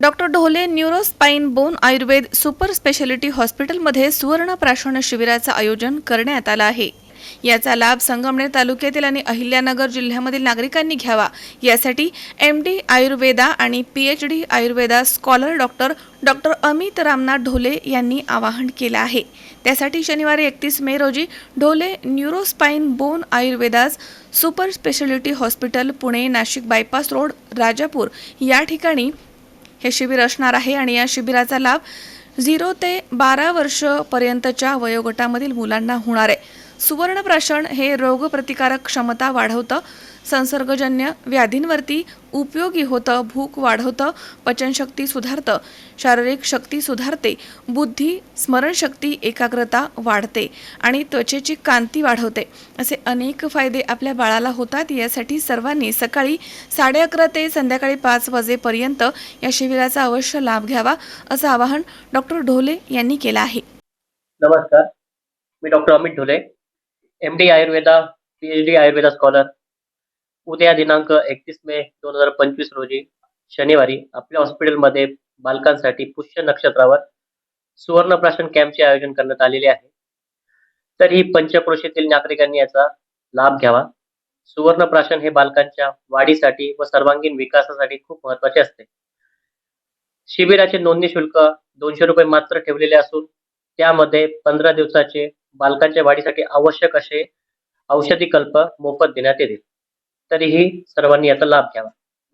Doctor Dhole neuro spine bone Ayurveda super speciality हॉस्पिटलमध्ये सुवर्ण प्राशन शिबिराचं आयोजन करण्यात आलं आहे. याचा लाभ संगमनेर तालुक्यातील आणि अहिल्यानगर जिल्ह्यामधील नागरिकांनी घ्यावा. यासाठी एम डी आयुर्वेदा आणि P H D Ayurveda scholar doctor doctor Amit Ramnath Dhole यांनी आवाहन केलं आहे. त्यासाठी शनिवारी एकतीस मे रोजी Dhole न्यूरोस्पाईन bone आयुर्वेदास super speciality hospital Pune Nashik bypass road Rajapur या ठिकाणी हे शिबिर असणार आहे आणि या शिबिराचा लाभ झिरो ते बारा वर्ष पर्यंतच्या वयोगटामधील मुलांना होणार आहे. सुवर्णप्राशन हे रोगप्रतिकारक क्षमता वाढवतं. संसर्गजन्य व्याधींवरती उपयोगी होतं भूक वाढवतं पचनशक्ती सुधारतं शारीरिक शक्ती सुधारते बुद्धी स्मरणशक्ती एकाग्रता वाढते आणि त्वचेची कांती वाढवते. असे अनेक फायदे आपल्या बाळाला होतात यासाठी सर्वांनी सकाळी साडे अकरा ते संध्याकाळी पाच वाजेपर्यंत या शिबिराचा अवश्य लाभ घ्यावा असं आवाहन डॉक्टर ढोले यांनी केलं आहे. नमस्कार. मी doctor Amit Dhole. M D Ayurveda P H D Ayurveda scholar उद्या दिनांक एकतीस मे दोन हजार पंचवीस रोजी शनिवारी आपल्या हॉस्पिटलमध्ये बालकांसाठी पुष्य नक्षत्रावर सुवर्णप्राशन कॅम्पचे आयोजन करण्यात आलेले आहे. तर ही पंचक्रोशीतील नागरिकांनी याचा लाभ घ्यावा. सुवर्णप्राशन हे बालकांच्या वाढीसाठी व सर्वांगीण विकासासाठी खूप महत्त्वाचे असते. शिबिराचे नोंदणी शुल्क दोनशे रुपये मात्र ठेवलेले असून त्यामध्ये पंधरा दिवसाचे बालकांच्या वाढीसाठी आवश्यक असे औषधी कल्प मोफत देण्यात येतील. तरीही सर्वांनी याचा लाभ घ्यावा.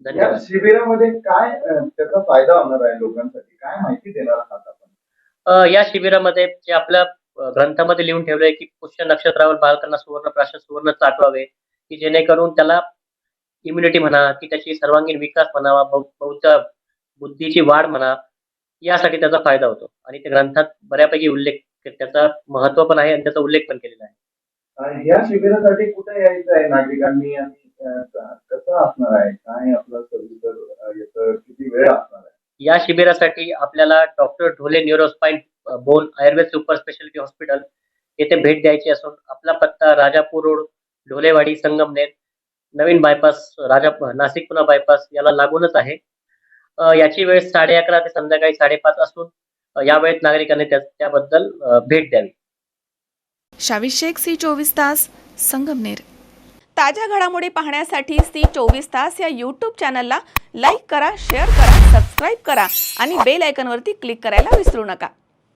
या धन्यवाद शिबिरामध्ये काय त्याचा फायदा होणार आहे लोकांसाठी? काय माहिती देणार आहात आपण? या शिबिरामध्ये जे आपल्या ग्रंथामध्ये लिहून ठेवलंय की पुष्य नक्षत्रावर बालकांना सुवर्ण प्राशन सुवर्ण चाटवावे की जेणेकरून त्याला इम्युनिटी म्हणा की त्याची सर्वांगीण विकास म्हणावा बौद्ध बुद्धीची वाढ म्हणा यासाठी त्याचा फायदा होतो. आणि त्या ग्रंथात बऱ्यापैकी उल्लेख त्याचा महत्त्व पण आहे आणि त्याचा उल्लेख पण केलेला आहे. या शिबिरासाठी कुठे यायचं आहे? नागरिकांनी कसं असणार आहे? काय आपलं किती वेळ असणार आहे? या शिबिरासाठी आपल्याला doctor Dhole neuro spine bone Ayurveda super speciality hospital येथे भेट द्यायची असून आपला पत्ता राजापूर रोड ढोलेवाडी संगमनेर नवीन बायपास राजा नाशिक पुणा बायपास याला लागूनच आहे. याची वेळ साडे अकरा ते संध्याकाळी साडेपाच असून अ, या वेळेत नागरिकांनी त्या- त्याबद्दल भेट द्यावी. शावी शेख सी चोवीस तास संगमनेर. ताज्या घडामोडी पाहण्यासाठी सी चोवीस तास या यूट्यूब चॅनलला लाईक करा शेअर करा सबस्क्राईब करा आणि बेल आयकनवरती क्लिक करायला विसरू नका.